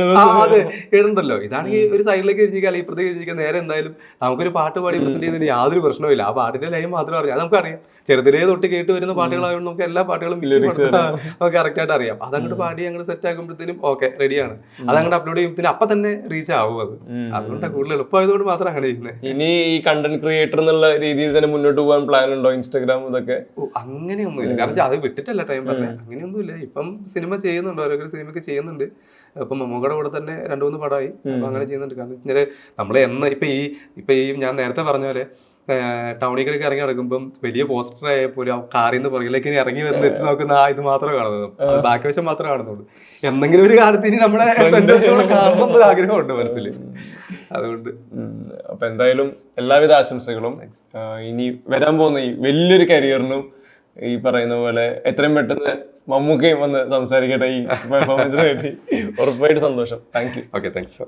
ഇടുണ്ടല്ലോ ഇതാണെങ്കിൽ ഒരു സൈഡിലേക്ക് ഇരിക്കുക അല്ലെങ്കിൽ ഇപ്പുറത്തേക്ക് ഇരിക്കുക നേരെ എന്തായാലും നമുക്കൊരു പാട്ട് പാടി പ്രസന്റ് ചെയ്യുന്നതിന് യാതൊരു പ്രശ്നവുമില്ല. ആ പാട്ടിന്റെ ലൈൻ മാത്രം അറിയാം. നമുക്കറിയാം. ചെറുതിലേ തൊട്ട് കേട്ട് വരുന്ന പാട്ടുകളായതുകൊണ്ട് നമുക്ക് എല്ലാ പാട്ടുകളും മിക്ക പാട്ടുകളും നമുക്ക് കറക്റ്റ് ആയിട്ട് അറിയാം. അതങ്ങോട്ട് പാടി അങ്ങോട്ട് സെറ്റ് ആക്കുമ്പോഴത്തേനും ഓക്കെ റെഡിയാണ് അതങ്ങോട്ട് അങ്ങോട്ട് അപ്ലോഡ് ചെയ്യുമ്പോഴത്തേനും അപ്പൊ തന്നെ റീച്ച് ആവും അത്. അതുകൊണ്ടാണ് കൂടുതൽ എളുപ്പമായതുകൊണ്ട് മാത്രം അങ്ങനെ ചെയ്യുന്നത് ഇനി ഈ കണ്ടന്റ് ക്രിയേറ്റർ എന്നുള്ള രീതിയിൽ തന്നെ മുന്നോട്ട് പോകാൻ പ്ലാൻ ഉണ്ടോ ഇൻസ്റ്റാഗ്രാം ഇതൊക്കെ? അങ്ങനെയൊന്നും അങ്ങനെയൊന്നുമില്ല. കാരണം അത് വിട്ടിട്ടല്ല ടൈം പറഞ്ഞത് അങ്ങനെയൊന്നുമില്ല. ഇപ്പം സിനിമ ചെയ്യുന്നുണ്ട്. ഓരോരോ സിനിമയൊക്കെ ചെയ്യുന്നുണ്ട്. അപ്പം മമ്മൂക്കയുടെ കൂടെ തന്നെ രണ്ടു മൂന്ന് പടമായി. അപ്പൊ അങ്ങനെ ചെയ്യുന്നുണ്ട്. കാരണം നമ്മളെ നമ്മൾ എന്ന് ഇപ്പൊ ഈ ഇപ്പൊ ഈ ഞാൻ നേരത്തെ പറഞ്ഞ പോലെ ടൗണിലേക്ക് ഇറങ്ങി നടക്കുമ്പം വലിയ പോസ്റ്റർ ആയ പോലും ആ കാറിൽ നിന്ന് പുറകിലേക്ക് ഇറങ്ങി വരുന്ന എത്തി നോക്കുന്ന ആ ഇത് മാത്രമേ കാണുന്നത് ബാക്കി വശം മാത്രമേ കാണുന്നുള്ളൂ. എന്തെങ്കിലും ഒരു കാലത്ത് ഇനി നമ്മുടെ ഫ്രണ്ട് കാണണം എന്നൊരു ആഗ്രഹമുണ്ട് മനസ്സിൽ അതുകൊണ്ട്. അപ്പൊ എന്തായാലും എല്ലാവിധ ആശംസകളും. ഇനി വരാൻ പോകുന്ന ഈ വലിയൊരു കരിയറിനും ഈ പറയുന്ന പോലെ എത്രയും പെട്ടെന്ന് മമ്മൂക്കയും വന്ന് സംസാരിക്കട്ടെ ഈ പെർഫോമൻസിന് വേണ്ടി. ഉറപ്പായിട്ട് സന്തോഷം. Thank you okay thanks